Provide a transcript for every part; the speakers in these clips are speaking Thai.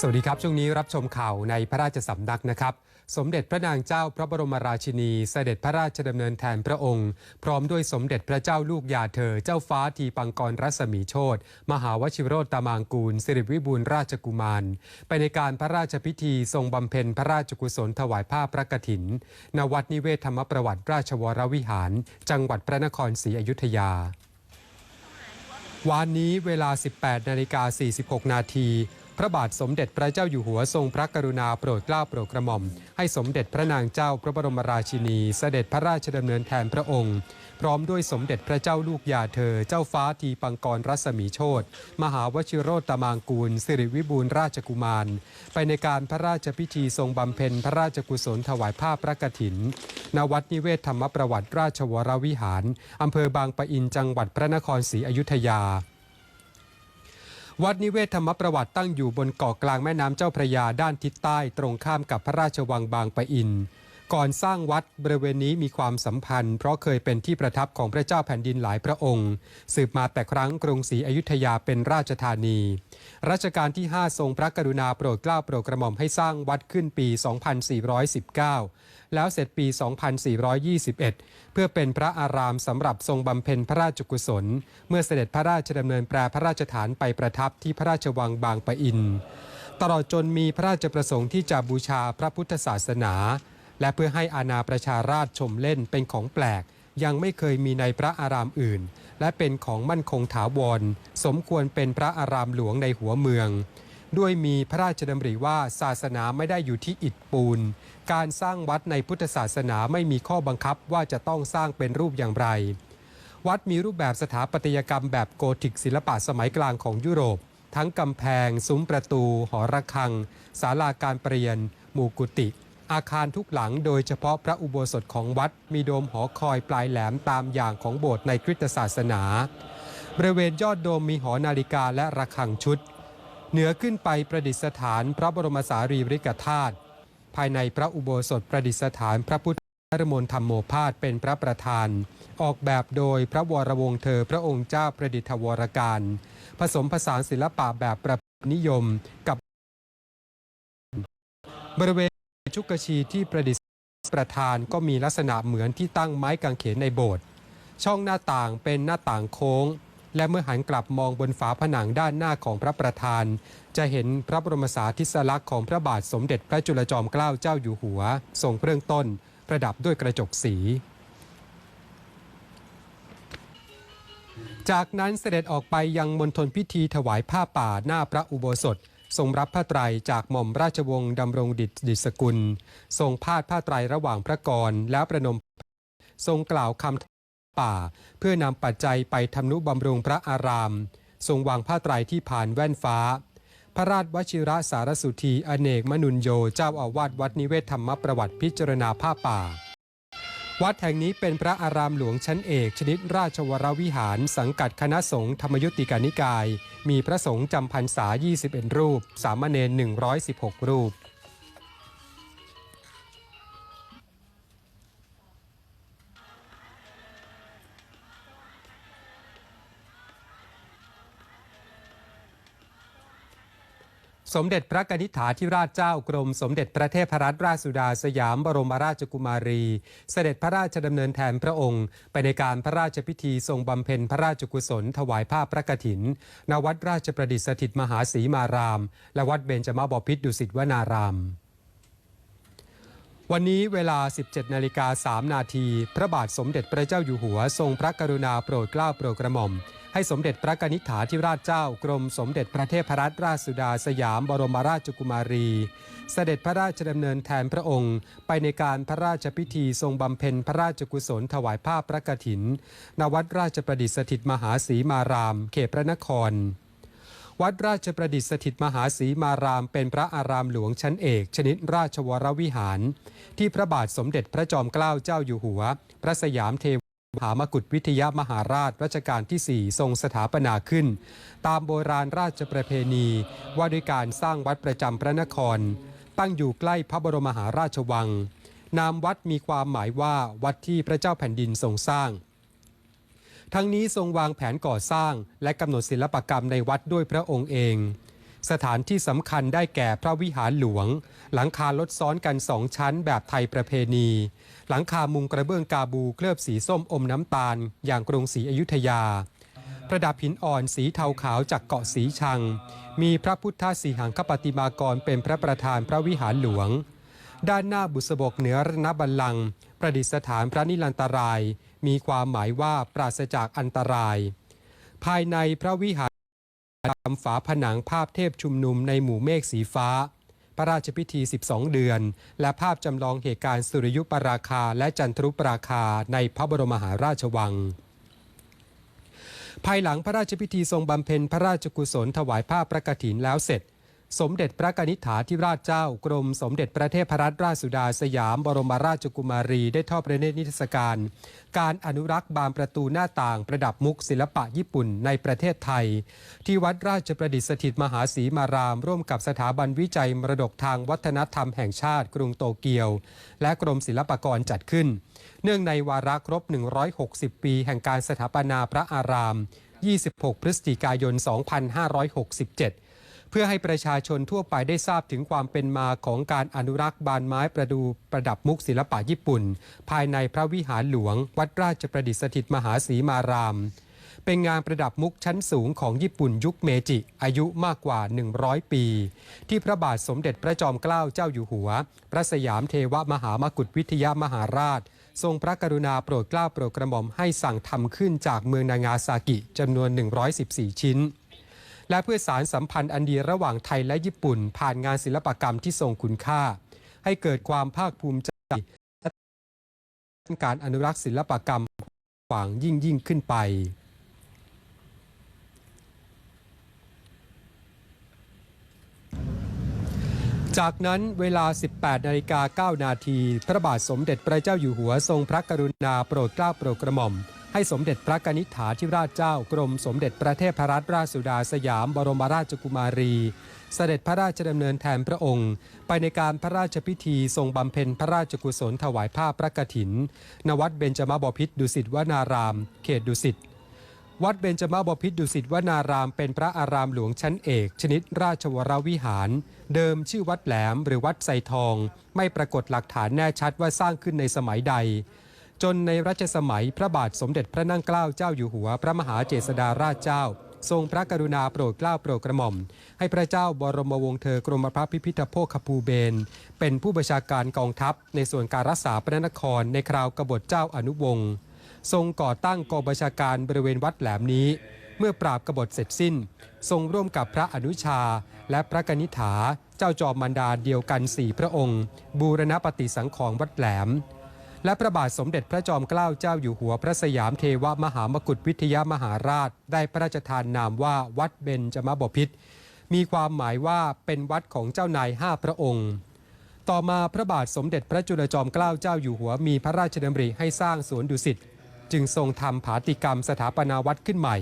สวัสดีครับ ช่วงนี้รับชมข่าวในพระราชสำนักนะครับ สมเด็จพระนางเจ้าพระบรมราชินีเสด็จพระราชดำเนินแทนพระองค์ พร้อมด้วยสมเด็จพระเจ้าลูกยาเธอ เจ้าฟ้าทีปังกรรัศมีโชตมหาวชิโรตามางกูล สิริวิบูลราชกุมาร ไปในการพระราชพิธีทรงบำเพ็ญพระราชกุศลถวายผ้าพระกฐิน ณวัดนิเวศธรรมประวัติราชวรวิหาร จังหวัดพระนครศรีอยุธยาวันนี้เวลา 18 นาฬิกา 46 นาที พระบาทสมเด็จพระเจ้าอยู่หัวทรงพระกรุณาโปรดเกล้าโปรดกระหม่อม ให้สมเด็จพระนางเจ้าพระบรมราชินี เสด็จพระราชดำเนินแทนพระองค์ พร้อมด้วยสมเด็จพระเจ้าลูกยาเธอ เจ้าฟ้าทีปังกรรัศมีโชตมหาวชิโรตมางกูล สิริวิบูลราชกุมาร ไปในการพระราชพิธีทรงบำเพ็ญพระราชกุศลถวายผ้าพระกฐินณวัดนิเวศธรรมประวัติราชวรวิหารอำเภอบางปะอินจังหวัดพระนครศรีอยุธยา วัดนิเวศธรรมประวัติตั้งอยู่บนเกาะกลางแม่น้ำเจ้าพระยาด้านทิศใต้ตรงข้ามกับพระราชวังบางปะอิน ก่อนสร้างวัดบริเวณนี้มีความสัมพันธ์ เพราะเคยเป็นที่ประทับของพระเจ้าแผ่นดินหลายพระองค์ สืบมาแต่ครั้งกรุงศรีอยุธยาเป็นราชธานี รัชกาลที่ 5 ทรงพระกรุณาโปรดเกล้าโปรดกระหม่อมให้สร้างวัดขึ้นปี 2419 แล้วเสร็จปี 2421 เพื่อเป็นพระอารามสำหรับทรงบำเพ็ญพระราชกุศล เมื่อเสด็จพระราชดำเนินแปรพระราชฐานไปประทับที่พระราชวังบางปะอิน ตลอดจนมีพระราชประสงค์ที่จะบูชาพระพุทธศาสนา และเพื่อให้อาณาประชาราชชมเล่นเป็นของแปลก ยังไม่เคยมีในพระอารามอื่น และเป็นของมั่นคงถาวร สมควรเป็นพระอารามหลวงในหัวเมือง ด้วยมีพระราชดำริว่าศาสนาไม่ได้อยู่ที่อิฐปูน การสร้างวัดในพุทธศาสนาไม่มีข้อบังคับว่าจะต้องสร้างเป็นรูปอย่างไร วัดมีรูปแบบสถาปัตยกรรมแบบโกธิกศิลปะสมัยกลางของยุโรป ทั้งกำแพง ซุ้มประตู หอระฆังศาลาการเปลี่ยนหมู่กุฏิ อาคารทุกหลังโดยเฉพาะพระอุโบสถของวัดมีโดมหอคอยปลายแหลมตามอย่างของโบสถ์ในคริสตศาสนา บริเวณยอดโดมมีหอนาฬิกาและระฆังชุด เหนือขึ้นไปประดิษฐานพระบรมสารีริกธาตุภายในพระอุโบสถประดิษฐานพระพุทธรมนธรรมโมพาสเป็นพระประธาน ออกแบบโดยพระวรวงศ์เธอพระองค์เจ้าประดิษฐวรการ ผสมผสานศิลปะแบบประนิยมกับบริเวณ ชุกชีที่ประดิษฐานประธานก็มีลักษณะเหมือนที่ตั้งไม้กางเขนในโบสถ์ช่องหน้าต่างเป็นหน้าต่างโค้ง และเมื่อหันกลับมองบนฝาผนังด้านหน้าของพระประธาน จะเห็นพระบรมสาธิสลักษณ์ของพระบาทสมเด็จพระจุลจอมเกล้าเจ้าอยู่หัว ทรงเบื้องต้น ประดับด้วยกระจกสี จากนั้นเสด็จออกไปยังมณฑลพิธีถวายผ้าป่าหน้าพระอุโบสถ ทรงรับผ้าไตรจากหม่อมราชวงศ์ดำรงดิษฐ์ดิสกุล ทรงพาดผ้าไตรระหว่างพระกรแล้วประนม ทรงกล่าวคำป่า เพื่อนำปัจจัยไปทำนุบำรุงพระอาราม ทรงวางผ้าไตรที่ผ่านแว่นฟ้า พระราชวชิระสารสุธีอเนกมนุนโยเจ้าอาวาสวัดนิเวศธรรมประวัติพิจารณาผ้าป่า วัดแห่งนี้เป็นพระอารามหลวงชั้นเอกชนิดราชวรวิหาร สังกัดคณะสงฆ์ธรรมยุติกานิกาย มีพระสงฆ์จำพรรษา 21 รูป สามเณร116 รูป สมเด็จพระกนิษฐาธิราชเจ้ากรม สมเด็จพระเทพรัตนราชสุดาสยามบรมราชกุมารี เสด็จพระราชดำเนินแทนพระองค์ ไปในการพระราชพิธีทรงบำเพ็ญพระราชกุศล ถวายผ้าพระกฐิน ณ วัดราชประดิษฐสถิตมหาศรีมาราม และวัดเบญจมาบพิตรดุสิตวนาราม วันนี้เวลา 17 นาฬิกา 3 นาที พระบาทสมเด็จพระเจ้าอยู่หัว ทรงพระกรุณาโปรดเกล้าโปรดกระหม่อม ให้สมเด็จพระกนิษฐาธิราชเจ้ากรมสมเด็จพระเทพรัตนราชสุดาสยามบรมราชกุมารี เสด็จพระราชดำเนินแทนพระองค์ ไปในการพระราชพิธีทรงบำเพ็ญพระราชกุศลถวายผ้าพระกฐิน ณ วัดราชประดิษฐสถิตมหาศรีมาราม เขตพระนคร วัดราชประดิษฐิตมหาศรีมาราม เป็นพระอารามหลวงชั้นเอก ชนิดราชวรวิหาร ที่พระบาทสมเด็จพระจอมเกล้าเจ้าอยู่หัว พระสยามเทวมหามกุฏวิทยามหาราชรัชกาลที่ 4 ทรงสถาปนาขึ้น ตามโบราณราชประเพณี ว่าด้วยการสร้างวัดประจำพระนคร ตั้งอยู่ใกล้พระบรมมหาราชวัง นามวัดมีความหมายว่าวัดที่พระเจ้าแผ่นดินทรงสร้าง ทั้งนี้ทรงวางแผนก่อสร้าง และกำหนดศิลปกรรมในวัดด้วยพระองค์เอง สถานที่สำคัญได้แก่พระวิหารหลวง หลังคาลดซ้อนกันสองชั้นแบบไทยประเพณี หลังคามุงกระเบื้องกาบูเคลือบสีส้มอมน้ำตาล อย่างกรุงศรีอยุธยา ประดับหินอ่อนสีเทาขาวจากเกาะสีชัง มีพระพุทธสีหังคปฏิมากรเป็นพระประธานพระวิหารหลวงด้านหน้าบุษบกเหนือรณบัลลังก์ประดิษฐานพระนิลันตราย มีความหมายว่าปราศจากอันตราย ภายในพระวิหารทำฝาผนังภาพเทพชุมนุมในหมู่เมฆสีฟ้า พระราชพิธี 12 เดือน และภาพจำลองเหตุการณ์สุริยุปราคาและจันทรุปราคาในพระบรมมหาราชวังภายหลังพระราชพิธีทรงบำเพ็ญพระราชกุศลถวายผ้าพระกฐินแล้วเสร็จ สมเด็จพระกนิษฐาธิราชเจ้ากรมสมเด็จพระเทพรัตนราชสุดาสยามบรมราชกุมารีได้ทอดพระเนตรนิทรรศการ การอนุรักษ์บานประตูหน้าต่างประดับมุกศิลปะญี่ปุ่นในประเทศไทย ที่วัดราชประดิษฐสถิตมหาศรีมาราม ร่วมกับสถาบันวิจัยมรดกทางวัฒนธรรมแห่งชาติกรุงโตเกียว และกรมศิลปากรจัดขึ้น เนื่องในวาระครบ 160 ปี แห่งการสถาปนาพระอาราม 26 พฤศจิกายน 2567 เพื่อให้ประชาชนทั่วไปได้ทราบถึงความเป็นมาของการอนุรักษ์บานไม้ประดูประดับมุกศิลปะญี่ปุ่น ภายในพระวิหารหลวง วัดราชประดิษฐิตมหาศรีมาราม เป็นงานประดับมุกชั้นสูงของญี่ปุ่นยุคเมจิ อายุมากกว่า 100 ปี ที่พระบาทสมเด็จพระจอมเกล้าเจ้าอยู่หัว พระสยามเทวมหามกุฏวิทยามหาราชทรงพระกรุณาโปรดเกล้าโปรดกระหม่อมให้สั่งทำขึ้นจากเมืองนางาซากิจำนวน 114 ชิ้น และเพื่อสารสัมพันธ์อันดีระหว่างไทยและญี่ปุ่น ผ่านงานศิลปกรรมที่ทรงคุณค่า ให้เกิดความภาคภูมิใจและการอนุรักษ์ศิลปกรรมกว้างยิ่งยิ่งขึ้นไปจากนั้นเวลา 18 นาฬิกา 9 นาที พระบาทสมเด็จพระเจ้าอยู่หัวทรงพระกรุณาโปรดเกล้าโปรดกระหม่อม ให้สมเด็จพระกนิษฐาธิราชเจ้ากรมสมเด็จพระเทพรัตนราชสุดาสยามบรมราชกุมารี เสด็จพระราชดำเนินแทนพระองค์ ไปในการพระราชพิธีทรงบำเพ็ญพระราชกุศลถวายผ้าพระกฐิน ณ วัดเบญจมาบพิตรดุสิตวนาราม เขตดุสิตวัดเบญจมาบพิตรดุสิตวนาราม เป็นพระอารามหลวงชั้นเอก ชนิดราชวรวิหาร เดิมชื่อวัดแหลมหรือวัดไซทอง ไม่ปรากฏหลักฐานแน่ชัดว่าสร้างขึ้นในสมัยใด จนในรัชสมัยพระบาทสมเด็จพระนั่งเกล้าเจ้าอยู่หัว พระมหาเจษฎาราชเจ้า ทรงพระกรุณาโปรดเกล้าโปรดกระหม่อม ให้พระเจ้าบรมวงศ์เธอกรมพระพิพิธโภคภูเบนเป็นผู้บัญชาการกองทัพ ในส่วนการรักษาพระนครในคราวกบฏเจ้าอนุวงศ์ทรงก่อตั้งกองบัญชาการบริเวณวัดแหลมนี้ เมื่อปราบกบฏเสร็จสิ้น ทรงร่วมกับพระอนุชา และพระกนิษฐา เจ้าจอมมันดาเดียวกันสี่พระองค์ บูรณปฏิสังขรณ์วัดแหลม และพระบาทสมเด็จพระจอมเกล้าเจ้าอยู่หัวพระสยามเทวมหามกุฏวิทยามหาราช ได้พระราชทานนามว่าวัดเบญจมบพิตรมีความหมายว่าเป็นวัดของเจ้านายห้าพระองค์ ต่อมาพระบาทสมเด็จพระจุลจอมเกล้าเจ้าอยู่หัวมีพระราชดำริให้สร้างสวนดุสิตจึงทรงทำผาติกรรมสถาปนาวัดขึ้นใหม่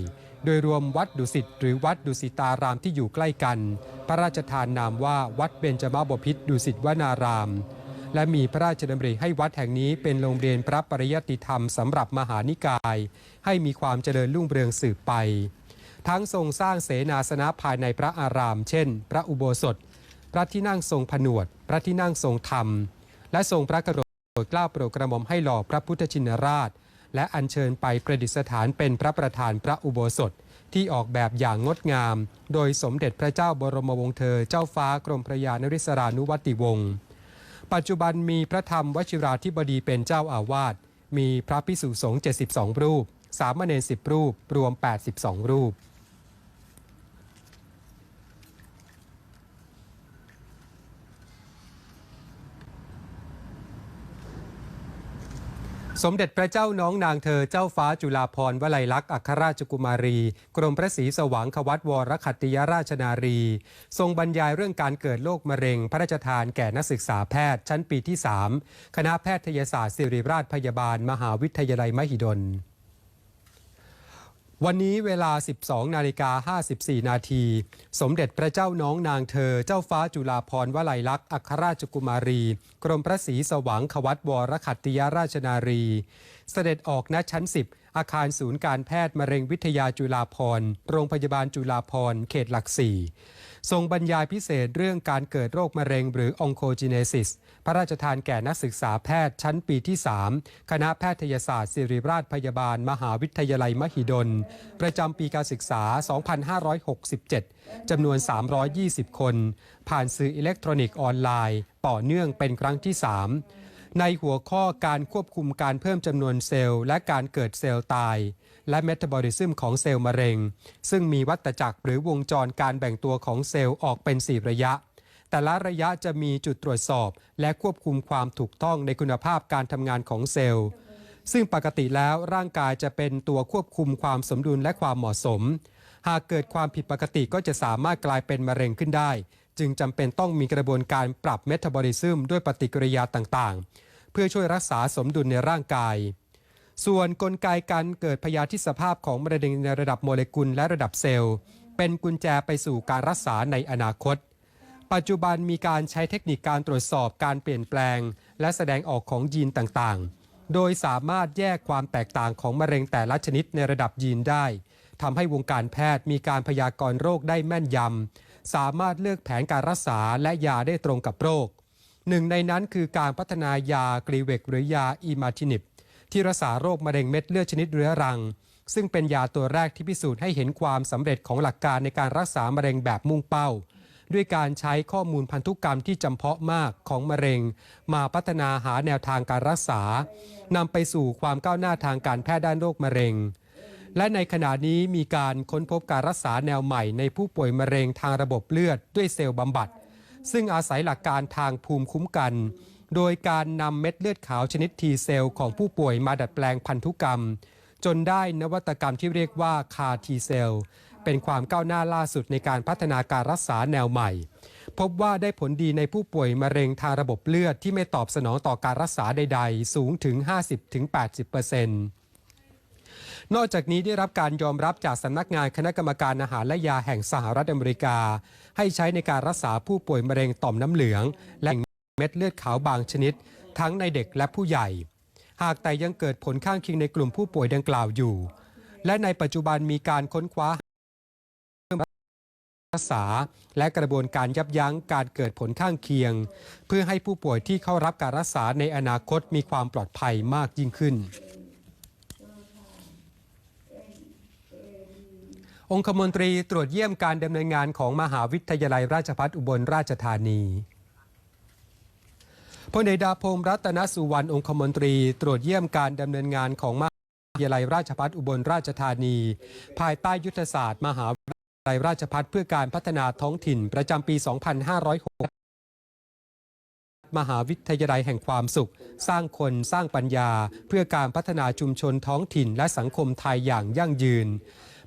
โดยรวมวัดดุสิตหรือวัดดุสิตารามที่อยู่ใกล้กัน พระราชทานนามว่าวัดเบญจมาบพิตรดุสิตวนาราม และมีพระราชดำริให้วัดแห่งนี้เป็นโรงเรียนพระปริยติธรรมสำหรับมหานิกาย ให้มีความเจริญรุ่งเรืองสืบไป ทั้งทรงสร้างเสนาสนะภายในพระอาราม เช่น พระอุโบสถ พระที่นั่งทรงผนวด พระที่นั่งทรงธรรม และทรงพระกระโดดเกล้าโปรดกระหม่อมให้หล่อพระพุทธชินราช และอัญเชิญไปประดิษฐานเป็นพระประธานพระอุโบสถที่ออกแบบอย่างงดงาม โดยสมเด็จพระเจ้าบรมวงศ์เธอ เจ้าฟ้ากรมพระยานริศรานุวัติวงศ์ ปัจจุบันมีพระธรรมวชิราธิบดีเป็นเจ้าอาวาส มีพระพิสุสงฆ์72 รูป สามเณร10 รูป รวม 82 รูป สมเด็จพระเจ้าน้องนางเธอเจ้าฟ้าจุฬาภรณ์วลัยลักษณ์อัครราชกุมารี กรมพระศรีสว่างควัตวรคัตติยราชนารี ทรงบรรยายเรื่องการเกิดโรคมะเร็ง พระราชทานแก่นักศึกษาแพทย์ ชั้นปีที่ 3 คณะแพทยศาสตร์ศิริราชพยาบาล มหาวิทยาลัยมหิดล วันนี้เวลา 12 นาฬิกา 54 นาที สมเด็จพระเจ้าน้องนางเธอ เจ้าฟ้าจุฬาภรณ์วลัยลักษณ์อัครราชกุมารี กรมพระศรีสว่างขวัตวรขัตติยราชนารี เสด็จออกณชั้น 10 อาคารศูนย์การแพทย์มะเร็งวิทยาจุฬาภรณ์โรงพยาบาลจุฬาภรณ์เขตหลักสี่ ทรงบรรยายพิเศษเรื่องการเกิดโรคมะเร็งหรือองโคจิเนซิส พระราชทานแก่นักศึกษาแพทย์ชั้นปีที่ 3 คณะแพทยศาสตร์ศิริราชพยาบาล มหาวิทยาลัยมหิดล ประจำปีการศึกษา 2567 จำนวน 320 คน ผ่านสื่ออิเล็กทรอนิกส์ออนไลน์ ต่อเนื่องเป็นครั้งที่ 3 ในหัวข้อการควบคุมการเพิ่มจำนวนเซลล์ และการเกิดเซลล์ตาย และเมตาบอลิซึมของเซลล์มะเร็ง ซึ่งมีวัตจักรหรือวงจรการแบ่งตัวของเซลล์ออกเป็น 4 ระยะ แต่ละระยะจะมีจุดตรวจสอบ และควบคุมความถูกต้องในคุณภาพการทำงานของเซลล์ ซึ่งปกติแล้วร่างกายจะเป็นตัวควบคุมความสมดุลและความเหมาะสม หากเกิดความผิดปกติก็จะสามารถกลายเป็นมะเร็งขึ้นได้ จึงจำเป็นต้องมีกระบวนการปรับเมตาบอลิซึมด้วยปฏิกิริยาต่างๆ เพื่อช่วยรักษาสมดุลในร่างกาย ส่วนกลไกการเกิดพยาธิสภาพของมะเร็งในระดับโมเลกุลและระดับเซลล์ เป็นกุญแจไปสู่การรักษาในอนาคต ปัจจุบันมีการใช้เทคนิคการตรวจสอบการเปลี่ยนแปลง และแสดงออกของยีนต่างๆ โดยสามารถแยกความแตกต่างของมะเร็งแต่ละชนิดในระดับยีนได้ทำให้วงการแพทย์มีการพยากรณ์โรคได้แม่นยำ สามารถเลือกแผนการรักษาและยาได้ตรงกับโรค หนึ่งในนั้นคือการพัฒนายากรีเวกหรือยาอีมาทินิบที่รักษาโรคมะเร็งเม็ดเลือดชนิดเรื้อรัง ซึ่งเป็นยาตัวแรกที่พิสูจน์ให้เห็นความสำเร็จของหลักการในการรักษามะเร็งแบบมุ่งเป้า ด้วยการใช้ข้อมูลพันธุกรรมที่จำเพาะมากของมะเร็ง มาพัฒนาหาแนวทางการรักษานำไปสู่ความก้าวหน้าทางการแพทย์ด้านโรคมะเร็ง และในขณะนี้มีการค้นพบการรักษาแนวใหม่ในผู้ป่วยมะเร็งทางระบบเลือดด้วยเซลล์บำบัด ซึ่งอาศัยหลักการทางภูมิคุ้มกัน โดยการนำเม็ดเลือดขาวชนิดทีเซลล์ของผู้ป่วยมาดัดแปลงพันธุกรรม จนได้นวัตกรรมที่เรียกว่าคาทีเซลเป็นความก้าวหน้าล่าสุดในการพัฒนาการรักษาแนวใหม่ พบว่าได้ผลดีในผู้ป่วยมะเร็งทางระบบเลือดที่ไม่ตอบสนองต่อการรักษาใด ๆ สูงถึง 50-80% นอกจากนี้ได้รับการยอมรับจากสำนักงานคณะกรรมการอาหารและยาแห่งสหรัฐอเมริกา ให้ใช้ในการรักษาผู้ป่วยมะเร็งต่อมน้ำเหลือง และเม็ดเลือดขาวบางชนิด ทั้งในเด็กและผู้ใหญ่ หากแต่ยังเกิดผลข้างเคียงในกลุ่มผู้ป่วยดังกล่าวอยู่ และในปัจจุบันมีการค้นคว้ารักษาและกระบวนการยับยั้งการเกิดผลข้างเคียง เพื่อให้ผู้ป่วยที่เข้ารับการรักษาในอนาคตมีความปลอดภัยมากยิ่งขึ้น องคมนตรีตรวจเยี่ยมการดำเนินงานของมหาวิทยาลัยราชภัฏอุบลราชธานีพลเอกดาพงศ์รัตนสุวรรณองคมนตรี ตรวจเยี่ยมการดำเนินงานของมหาวิทยาลัยราชภัฏอุบลราชธานี ภายใต้ยุทธศาสตร์ มหาวิทยาลัยราชภัฏเพื่อการพัฒนาท้องถิ่นประจำปี 2506 มหาวิทยาลัยแห่งความสุข สร้างคนสร้างปัญญา เพื่อการพัฒนาชุมชนท้องถิ่นและสังคมไทยอย่างยั่งยืน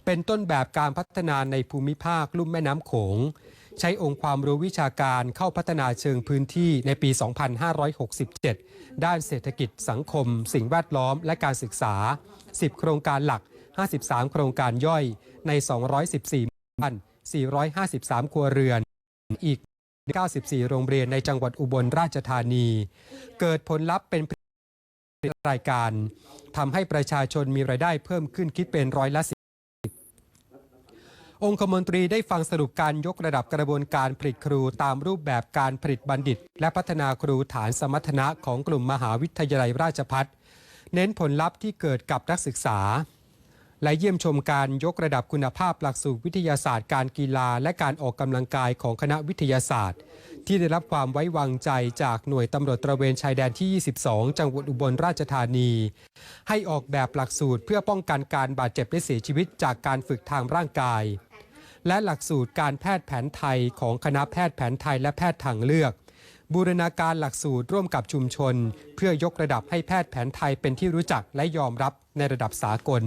เป็นต้นแบบการพัฒนาในภูมิภาคลุ่มแม่น้ำโขง ใช้องค์ความรู้วิชาการเข้าพัฒนาเชิงพื้นที่ในปี 2567 ด้านเศรษฐกิจสังคม สิ่งแวดล้อมและการศึกษา 10 โครงการหลัก 53 โครงการย่อยใน 214บ้าน453 ครัวเรือน อีก 94 โรงเรียนในจังหวัดอุบลราชธานี เกิดผลลัพธ์เป็นรายการทำให้ประชาชนมีรายได้เพิ่มขึ้นคิดเป็นร้อยละ องคมนตรีได้ฟังสรุปการยกระดับกระบวนการผลิตครูตามรูปแบบการผลิตบัณฑิต และพัฒนาครูฐานสมรรถนะของกลุ่มมหาวิทยาลัยราชพัฒเน้นผลลัพธ์ที่เกิดกับนักศึกษา และเยี่ยมชมการยกระดับคุณภาพหลักสูตรวิทยาศาสตร์ การกีฬา และการออกกำลังกายของคณะวิทยาศาสตร์ ที่ได้รับความไว้วางใจจากหน่วยตำรวจตระเวนชายแดนที่ 22 จังหวัดอุบลราชธานี ให้ออกแบบหลักสูตรเพื่อป้องกันการบาดเจ็บและเสียชีวิตจากการฝึกทางร่างกาย และหลักสูตรการแพทย์แผนไทยของคณะแพทย์แผนไทยและแพทย์ทางเลือก บูรณาการหลักสูตรร่วมกับชุมชน เพื่อยกระดับให้แพทย์แผนไทยเป็นที่รู้จักและยอมรับในระดับสากล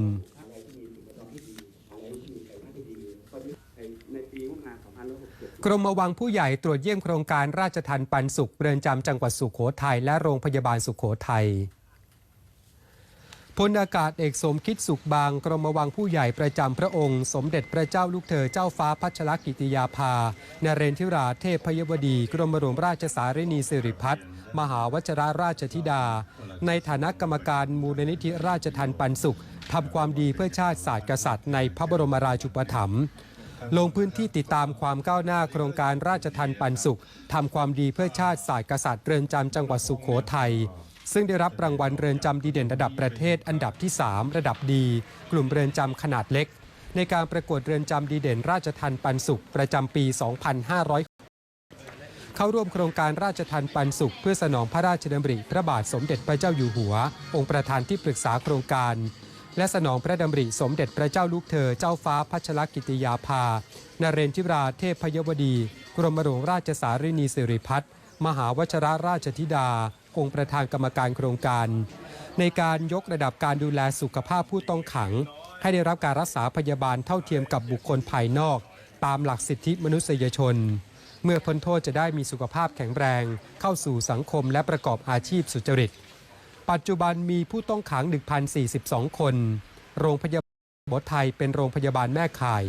ในปีงบปรมาณ2567กรมวังผู้ใหญ่ตรวจเยี่ยมโครงการราชทันปันสุขเรือนจำจังหวัดสุขโขทัยและโรงพยาบาลสุขโขทัย พลอากาศเอกสมคิดสุขบางกรมวังผู้ใหญ่ประจำพระองค์ สมเด็จพระเจ้าลูกเธอเจ้าฟ้าพัชรกิติยาภา นเรนทิราเทพพยวดี กรมหลวงราชสารินีสิริพัฒน์มหาวชรราชธิดา ในฐานะกรรมการมูลนิธิราชทันปันสุขทำความดีเพื่อชาติศาสตร์กษัตริย์ในพระบรมราชูปถัมภ์ลงพื้นที่ติดตามความก้าวหน้าโครงการราชทันปันสุขทำความดีเพื่อชาติศาสตร์กษัตริย์เรือนจำจังหวัดสุขโขทัย ซึ่งได้รับรางวัลเรือนจำดีเด่นระดับประเทศอันดับที่ 3 ระดับดี กลุ่มเรือนจำขนาดเล็ก ในการประกวดเรือนจำดีเด่นราชทันปันสุขประจำปี 2500 เข้าร่วมโครงการราชทันปันสุข เพื่อสนองพระราชดำริพระบาทสมเด็จพระเจ้าอยู่หัว องค์ประธานที่ปรึกษาโครงการ และสนองพระดำริสมเด็จพระเจ้าลูกเธอเจ้าฟ้าพัชรกิติยาภา นเรนทิราเทพพยวดี กรมหลวงราชสารินีสิริพัฒน์มหาวชรราชธิดา องค์ประธานกรรมการโครงการ ในการยกระดับการดูแลสุขภาพผู้ต้องขัง ให้ได้รับการรักษาพยาบาลเท่าเทียมกับบุคคลภายนอก ตามหลักสิทธิมนุษยชน เมื่อพ้นโทษจะได้มีสุขภาพแข็งแรง เข้าสู่สังคมและประกอบอาชีพสุจริต ปัจจุบันมีผู้ต้องขัง 1,042 คน โรงพยาบาลบทไทยเป็นโรงพยาบาลแม่ข่าย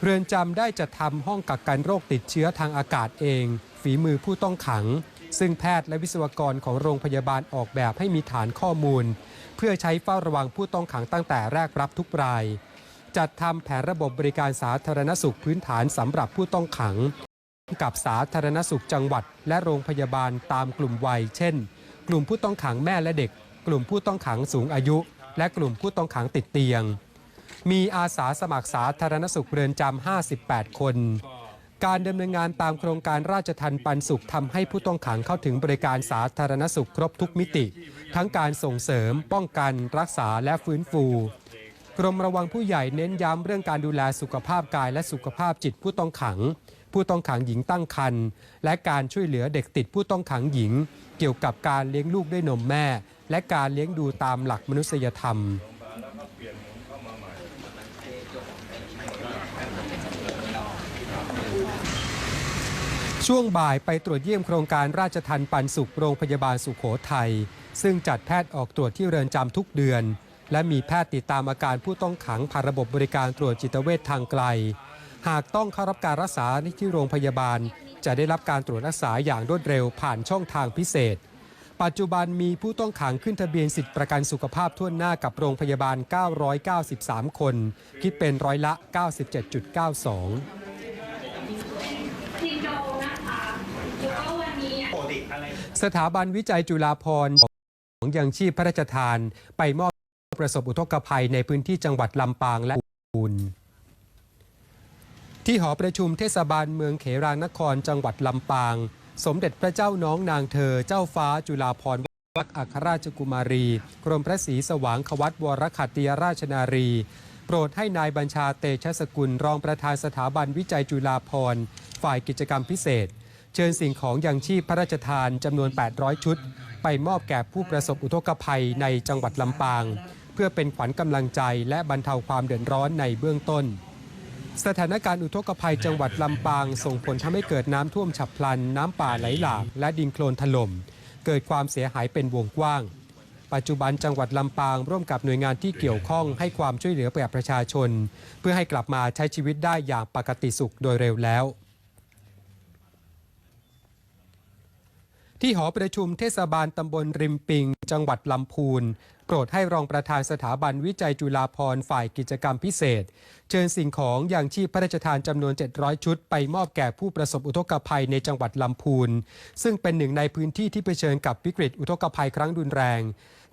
เรือนจำได้จัดทำห้องกักกันโรคติดเชื้อทางอากาศเอง ฝีมือผู้ต้องขัง ซึ่งแพทย์และวิศวกรของโรงพยาบาลออกแบบให้มีฐานข้อมูล เพื่อใช้เฝ้าระวังผู้ต้องขังตั้งแต่แรกรับทุกราย จัดทำแผนระบบบริการสาธารณสุขพื้นฐานสำหรับผู้ต้องขัง กับสาธารณสุขจังหวัด และโรงพยาบาลตามกลุ่มวัย เช่น กลุ่มผู้ต้องขังแม่และเด็ก กลุ่มผู้ต้องขังสูงอายุ และกลุ่มผู้ต้องขังติดเตียง มีอาสาสมัครสาธารณสุขเรือนจำ58 คน การดำเนินงานตามโครงการราชทันปันสุขทำให้ผู้ต้องขังเข้าถึงบริการสาธารณสุขครบทุกมิติ ทั้งการส่งเสริม ป้องกัน รักษาและฟื้นฟูกรมระวังผู้ใหญ่เน้นย้ำเรื่องการดูแลสุขภาพกายและสุขภาพจิตผู้ต้องขัง ผู้ต้องขังหญิงตั้งครรภ์และการช่วยเหลือเด็กติดผู้ต้องขังหญิง เกี่ยวกับการเลี้ยงลูกด้วยนมแม่ และการเลี้ยงดูตามหลักมนุษยธรรม ช่วงบ่ายไปตรวจเยี่ยมโครงการราชทันปันสุขโรงพยาบาลสุขโขทัย ซึ่งจัดแพทย์ออกตรวจที่เรือนจำทุกเดือน และมีแพทย์ติดตามอาการผู้ต้องขังผ่านระบบบริการตรวจจิตเวชทางไกล หากต้องเข้ารับการรักษาที่โรงพยาบาล จะได้รับการตรวจรักษาอย่างรวดเร็วผ่านช่องทางพิเศษ ปัจจุบันมีผู้ต้องขังขึ้นทะเบียนสิทธิประกันสุขภาพทั่วหน้ากับโรงพยาบาล 993 คน คิดเป็นร้อยละ 97.92 ซินโดรมนะคะแล้วก็วันนี้ สถาบันวิจัยจุฬาภรณ์ของยังชีพพระราชทาน ไปมอบประสบอุทกภัยในพื้นที่จังหวัดลำปางและอุบลที่หอประชุมเทศบาลเมืองเขรางนครจังหวัดลำปาง สมเด็จพระเจ้าน้องนางเธอ เจ้าฟ้าจุฬาภรณ์วัดอัครราชกุมารี กรมพระศรีสว่างควัตวรขัตติยราชนารี โปรดให้นายบัญชาเตชะสกุลรองประธานสถาบันวิจัยจุฬาภรณ์ฝ่ายกิจกรรมพิเศษ เชิญสิ่งของยังชีพพระราชทานจำนวน 800 ชุด ไปมอบแก่ผู้ประสบอุทกภัยในจังหวัดลำปาง เพื่อเป็นขวัญกำลังใจและบรรเทาความเดือดร้อนในเบื้องต้น สถานการณ์อุทกภัยจังหวัดลำปาง ส่งผลทำให้เกิดน้ำท่วมฉับพลัน น้ำป่าไหลหลากและดินโคลนถล่มเกิดความเสียหายเป็นวงกว้าง ปัจจุบันจังหวัดลำปาง ร่วมกับหน่วยงานที่เกี่ยวข้องให้ความช่วยเหลือแก่ประชาชน เพื่อให้กลับมาใช้ชีวิตได้อย่างปกติสุขโดยเร็วแล้ว ที่หอประชุมเทศบาลตำบลริมปิง จังหวัดลำพูน โปรดให้รองประธานสถาบันวิจัยจุฬาภรณ์ฝ่ายกิจกรรมพิเศษ เชิญสิ่งของอย่างชีพพระราชทานจำนวน 700 ชุด ไปมอบแก่ผู้ประสบอุทกภัยในจังหวัดลำพูน ซึ่งเป็นหนึ่งในพื้นที่ที่เผชิญกับวิกฤตอุทกภัยครั้งรุนแรง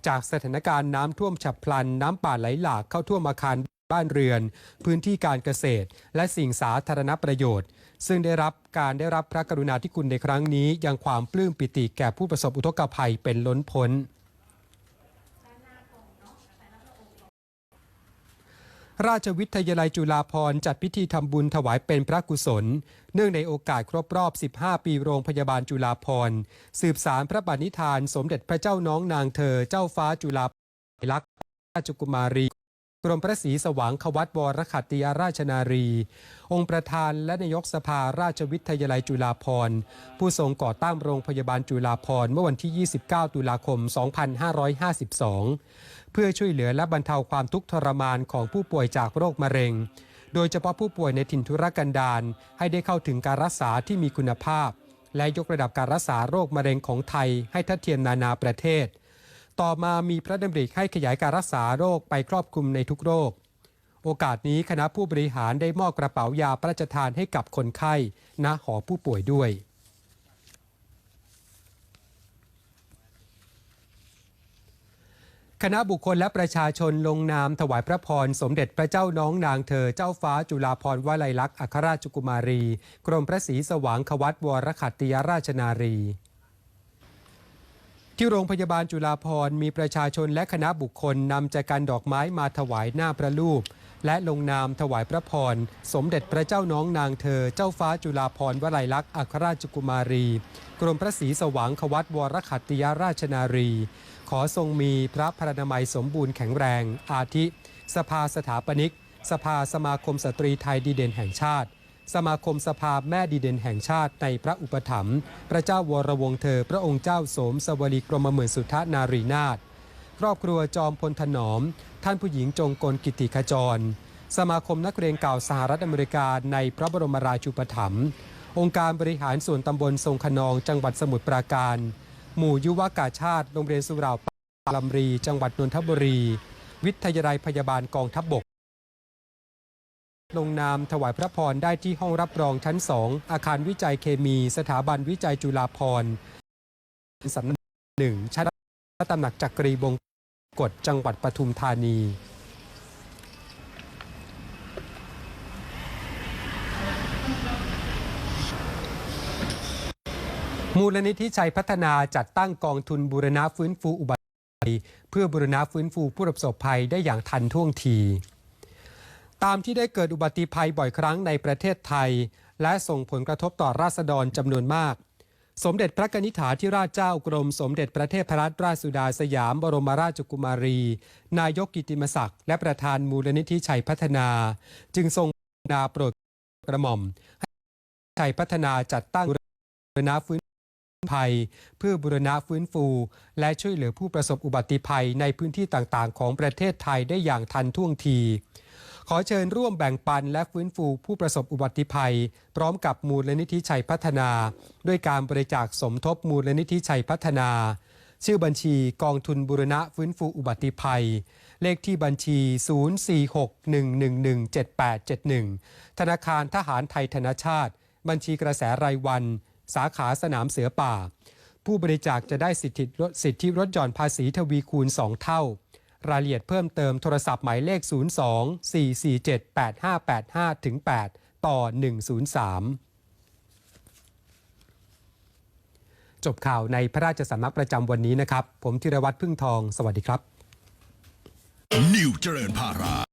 จากสถานการณ์น้ำท่วมฉับพลัน น้ำป่าไหลหลากเข้าท่วมอาคารบ้านเรือน พื้นที่การเกษตร และสิ่งสาธารณประโยชน์ ซึ่งได้รับการได้รับพระกรุณาธิคุณในครั้งนี้ ยังความปลื้มปิติแก่ผู้ประสบอุทกภัยเป็นล้นพ้นราชวิทยาลัยจุฬาภรณ์จัดพิธีทำบุญถวายเป็นพระกุศล เนื่องในโอกาสครบรอบ 15 ปีโรงพยาบาลจุฬาภรณ์สืบสารพระบานิธาน สมเด็จพระเจ้าน้องนางเธอ เจ้าฟ้าจุฬาภรณ์ลักษณ์ราชกุมารี กรมพระศรีสว่างควัตวรขัตติยราชนารี องค์ประธานและนายกสภาราชวิทยาลัยจุฬาภรณ์ ผู้ทรงก่อตั้งโรงพยาบาลจุฬาภรณ์เมื่อวันที่ 29 ตุลาคม 2552 เพื่อช่วยเหลือและบรรเทาความทุกข์ทรมานของผู้ป่วยจากโรคมะเร็ง โดยเฉพาะผู้ป่วยในถิ่นทุรกันดารให้ได้เข้าถึงการรักษาที่มีคุณภาพ และยกระดับการรักษาโรคมะเร็งของไทยให้ทัดเทียมนานาประเทศ ต่อมามีพระดำริให้ขยายการรักษาโรคไปครอบคลุมในทุกโรค โอกาสนี้คณะผู้บริหารได้มอบกระเป๋ายาพระราชทานให้กับคนไข้ณหอผู้ป่วยด้วยคณะบุคคลและประชาชนลงนามถวายพระพร สมเด็จพระเจ้าน้องนางเธอเจ้าฟ้าจุฬาภรณ์วลัยลักษณ์อัครราชกุมารี กรมพระศรีสว่างควัตวรขัตติยราชนารี ที่โรงพยาบาลจุฬาภรณ์มีประชาชนและคณะบุคคลนำจักรดอกไม้มาถวายหน้าพระรูป และลงนามถวายพระพร สมเด็จพระเจ้าน้องนางเธอ เจ้าฟ้าจุฬาภรณ์วลัยลักษณ์อัครราชกุมารี กรมพระศรีสว่างควัตวรขัตติยราชนารี ขอทรงมีพระพรรณมัยสมบูรณ์แข็งแรง อาทิ สภาสถาปนิก สภาสมาคมสตรีไทยดีเด่นแห่งชาติ สมาคมสภาแม่ดีเด่นแห่งชาติในพระอุปถัมภ์พระเจ้าวรวงเธอ พระองค์เจ้าสมสวลีกรมหมื่นสุทธนารีนาถครอบครัวจอมพลถนอม ท่านผู้หญิงจงกลกิติขจร สมาคมนักเรียนเก่าสหรัฐอเมริกาในพระบรมราชูปถัมภ์องค์การบริหารส่วนตำบลทรงขนองจังหวัดสมุทรปราการ หมู่ยุวกาชาติโรงเรียนสุเหราปาลำรี จังหวัดนนทบุรี วิทยาลัยพยาบาลกองทัพบบก ลงนามถวายพระพรได้ที่ห้องรับรองชั้นสองอาคารวิจัยเคมี สถาบันวิจัยจุฬาภรณ์สำนักหนึ่งชั้นระตำหนักจักรีบงกฎจังหวัดปทุมธานีมูลนิธิชัยพัฒนาจัดตั้งกองทุนบูรณะฟื้นฟูอุบัติเพื่อบูรณะฟื้นฟูผู้ประสบภัยได้อย่างทันท่วงที ตามที่ได้เกิดอุบัติภัยบ่อยครั้งในประเทศไทย และส่งผลกระทบต่อราษฎรจำนวนมาก สมเด็จพระกนิษฐาธิราชเจ้ากรม สมเด็จพระเทพรัตนราชสุดาสยามบรมราชกุมารี นายกกิติมศักดิ์และประธานมูลนิธิชัยพัฒนา จึงทรงนาโปรดกระหม่อมให้ชัยพัฒนาจัดตั้งบูรณะฟื้นภัย เพื่อบูรณะฟื้นฟู และช่วยเหลือผู้ประสบอุบัติภัยในพื้นที่ต่างๆ ของประเทศไทยได้อย่างทันท่วงที ขอเชิญร่วมแบ่งปันและฟื้นฟูผู้ประสบอุบัติภัย พร้อมกับมูลนิธิชัยพัฒนา ด้วยการบริจาคสมทบมูลนิธิชัยพัฒนา ชื่อบัญชีกองทุนบุรณะฟื้นฟูอุบัติภัย เลขที่บัญชี 046-111-7871 ธนาคารทหารไทยธนชาติ บัญชีกระแสรายวัน สาขาสนามเสือป่า ผู้บริจาคจะได้สิทธิลดสิทธิลดหย่อนภาษีทวีคูณ 2 เท่า รายละเอียดเพิ่มเติมโทรศัพท์หมายเลข 02-447-8585ถึง8ต่อ 103 จบข่าวในพระราชสำนักประจำวันนี้นะครับ ผมธีรวัตรพึ่งทอง สวัสดีครับ นิวเจริญพารา